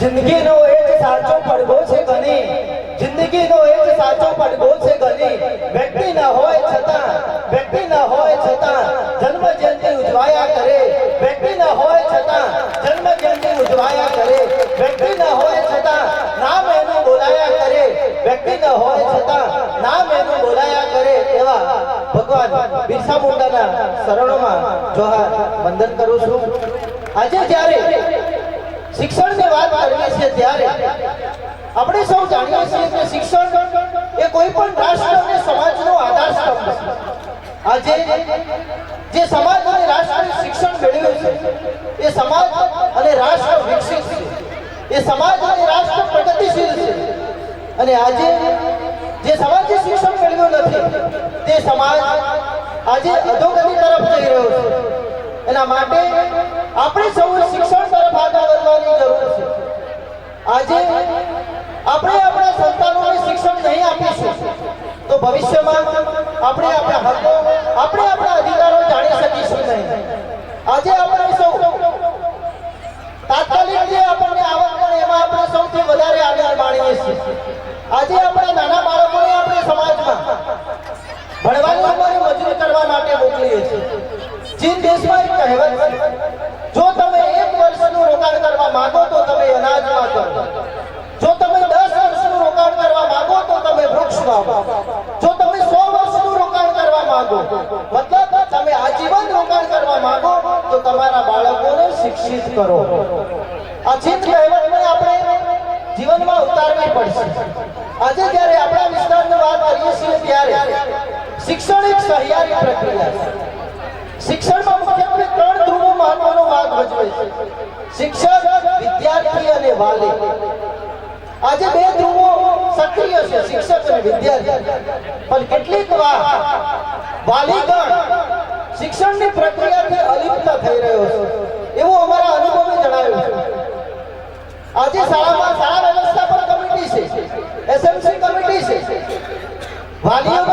જિંદગીનો એ જ સાચો પડઘો છે ગની. જિંદગીનો એ જ સાચો પડઘો છે ગની. વ્યક્તિ ન હોય છતાં, વ્યક્તિ ન હોય છતાં જન્મ જયંતિ ઉજવાયા કરે. વ્યક્તિ ન હોય છતાં જન્મ જયંતિ ઉજવાયા કરે. વ્યક્તિ ન હોય છતાં નામ એનું બોલાયા કરે. વ્યક્તિ ન હોય છતાં નામ એનું બોલાયા કરે એવા ભગવાન બિરસા મુંડાના શરણોમાં જોહાર વંદન કરું છું. આજે જ્યારે શિક્ષણની આપણે સૌ જાણીએ છીએ કે શિક્ષણ એ કોઈ પણ રાષ્ટ્ર અને સમાજનો આધાર છે. આજે જે સમાજ અને રાષ્ટ્રે શિક્ષણ મેળવ્યું છે, એ સમાજ અને રાષ્ટ્ર વિકસિત છે. એ સમાજ અને રાષ્ટ્ર પ્રગતિશીલ છે. અને આજે જે સમાજે શિક્ષણ મેળવ્યું નથી, તે સમાજ આજે અધોગતિ તરફ જઈ રહ્યો છે. એના માટે આપણે સૌએ આપણે આપણા હકો આપણે આપણા અધિકારો જાણી શકીશું નહીં. આજે આપણે સૌ તાત્કાલિક જે આપણને આવક મળે એમાં આપણે સૌથી વધારે આગળ માણીએ છીએ આજે આપણા નાના બાળકોને આપણે સમાજમાં ભણવાની ઉંમરે મજૂરી કરવા માટે મોકલીએ છીએ ચીન દેશમાં એક કહેવત છે જો તમે એક વર્ષનું રોકાણ કરવા માંગો તો તમે અનાજમાં કરો જો તમે દસ વર્ષનું રોકાણ કરવા માંગો તો તમે વૃક્ષ વાવો જો તમે સો વર્ષનું રોકાણ કરવા માંગો મતલબ તમે આજીવન રોકાણ કરવા માંગો તો તમારા બાળકોને શિક્ષિત કરો આ કહેવતને આપણે જીવનમાં ઉતારવી પડશે. આજે જ્યારે આપણા વિસ્તારની વાત કરીએ છીએ ત્યારે શિક્ષણ એક સહિયારી પ્રક્રિયા છે. શિક્ષણમાં મુખ્યત્વે ત્રણ ધ્રુવો મહત્વનો ભાગ ભજવે છે. શિક્ષક, વિદ્યાર્થી અને વાલી. આજે બે ધ્રુવો સક્રિય છે, શિક્ષક અને વિદ્યાર્થી. પણ કેટલીક વાર વાલીગણ શિક્ષણની પ્રક્રિયાથી અલિપ્ત થઈ રહ્યો છે. એવું અમારા આજે શાળામાં શાળા વ્યવસ્થાપન કમિટી છે એસએમસી કમિટી છે. વાલીઓનો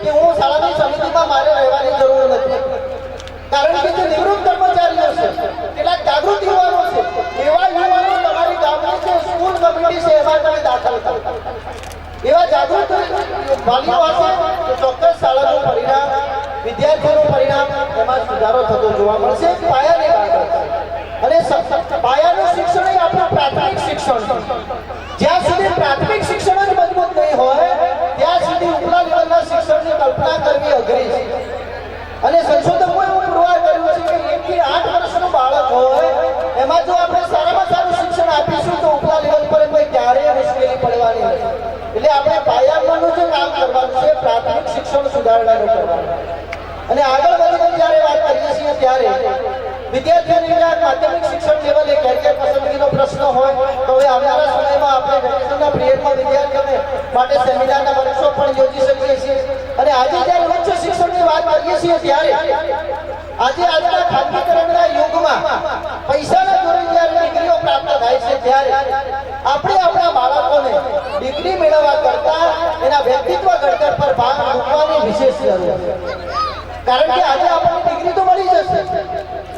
કે હું એવા યુવાનો તમારી હશે તો ચોક્કસ શાળાનું પરિણામ, વિદ્યાર્થીઓનું પરિણામ એમાં સુધારો થતો જોવા મળશે. પાયાની બાબત છે અને સ- પાયાનું શિક્ષણ એ આપણું પ્રાથમિક શિક્ષણ છે જ્યાં સુધી પ્રાથમિક શિક્ષણ જ મજબૂત નહીં હોય ત્યાં સુધી ઉપલા લેવલના શિક્ષણની કલ્પના કરવી અઘરી છે અને સંશોધકોએ એવું પુરવાર કર્યું છે કે એક થી આઠ વર્ષનું બાળક હોય એમાં જો આપણે સારામાં સારું શિક્ષણ આપીશું તો ઉપલા લેવલ પર કોઈ ક્યારેય મુશ્કેલી પડવાની નથી એટલે આપણે પાયાનું જે કામ કરવાનું છે પ્રાથમિક શિક્ષણ સુધારણાનું કરવાનું અને આગળ વધીને જ્યારે વાત કરીએ છીએ ત્યારે વિદ્યાર્થીઓની અંદર માધ્યમિક શિક્ષણ લેવલે કેરિયર પસંદગીનો પ્રશ્ન હોય, તો હવે આવનારા સમયમાં આપણે વેકેશનના પિરિયડમાં વિદ્યાર્થીઓને માટે સેમિનારના વર્કશોપ પણ યોજી શકીએ છીએ. અને આજે જ્યારે ઉચ્ચ શિક્ષણની વાત કરીએ છીએ ત્યારે આજે આજના ખાનગીકરણના યુગમાં પૈસાના જોડે જ્યારે ડિગ્રીઓ પ્રાપ્ત થાય છે ત્યારે આપણે આપણા બાળકોને ડિગ્રી મેળવવા કરતા એના વ્યક્તિત્વ ઘડતર પર ભાર મૂકવાની વિશેષ જરૂર છે. કારણ કે આજે આપણને ડિગ્રી તો મળી જશે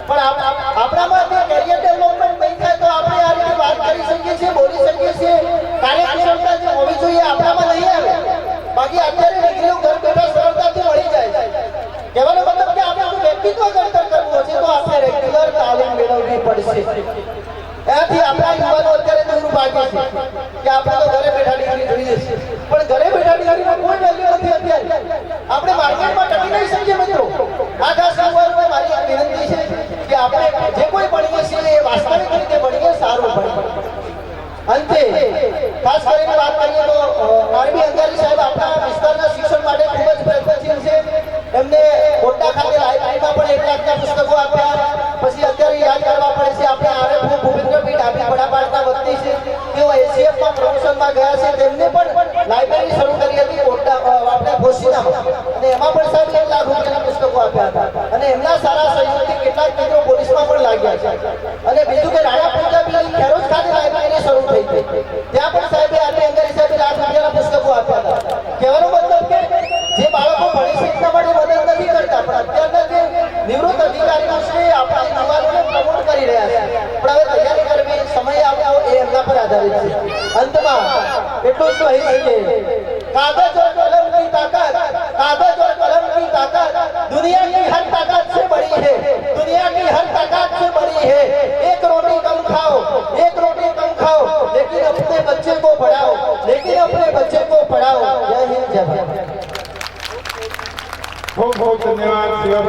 પણ આપ- આપ- આપણામાં જે કેરિયર ડેવલપમેન્ટ નહીં થાય તો આપણે આ રીતે વાત કરી શકીએ છીએ, બોલી શકીએ છીએ. કાર્યક્ષમતા જે હોવી જોઈએ આપણામાં નહીં આવે. બાકી અત્યારે ડિગ્રીઓ ઘર બેઠા સરળતાથી મળી જાય કહેવાનો મતલબ કે આપણે આપણું વ્યક્તિત્વ ઘડતર કરવું હશે તો આપણે રેગ્યુલર તાલીમ મેળવવી પડશે. એનાથી આપણા યુવાનો અત્યારે દૂર ભાગે છે કે આપણે તો ઘરે બેઠા ડિગ્રી જોઈએ છીએ પણ ઘરે બેઠા ડિગ્રીનો કોઈ વેલ્યુ નથી અત્યારે. આપણે માર્કેટમાં ખાસ કરીને વાત કરીએ તો આરબી અંગારી સાહેબ આપણા વિસ્તારના શિક્ષણ માટે ખૂબ જ પ્રયત્નશીલ છે. એમને કોટા ખાતે લાઇબ્રેરીમાં પણ એક લાખના પુસ્તકો આપ્યા. પછી અત્યારે યાદ કરવા પડે છે, આપણે આરએફ ભૂપેન્દ્ર પીઠ આપી વડાપાડતા વખતે છે. તેઓ એસીએફમાં પ્રમોશનમાં ગયા છે. તેમને પણ લાઇબ્રેરી શરૂ કરી હતી કોટા આપણે ભોશીનામાં અને એમાં પણ સાહેબ એક લાખ રૂપિયાના પુસ્તકો આપ્યા હતા. અને એમના સારા સહયોગથી કેટલાક મિત્રો પોલીસમાં પણ લાગ્યા છે. અને બીજું કે बेटो तो ही सीखे कागज़ और कलम की ताकत, कागज़ और कलम की ताकत। दुनिया की हर ताकत से बड़ी है। दुनिया की हर ताकत से बड़ी है। एक रोटी कम खाओ, एक रोटी कम खाओ, लेकिन अपने बच्चे को पढ़ाओ, लेकिन अपने बच्चे को पढ़ाओ। जय हिंद, जय भारत। बहुत बहुत धन्यवाद शिवा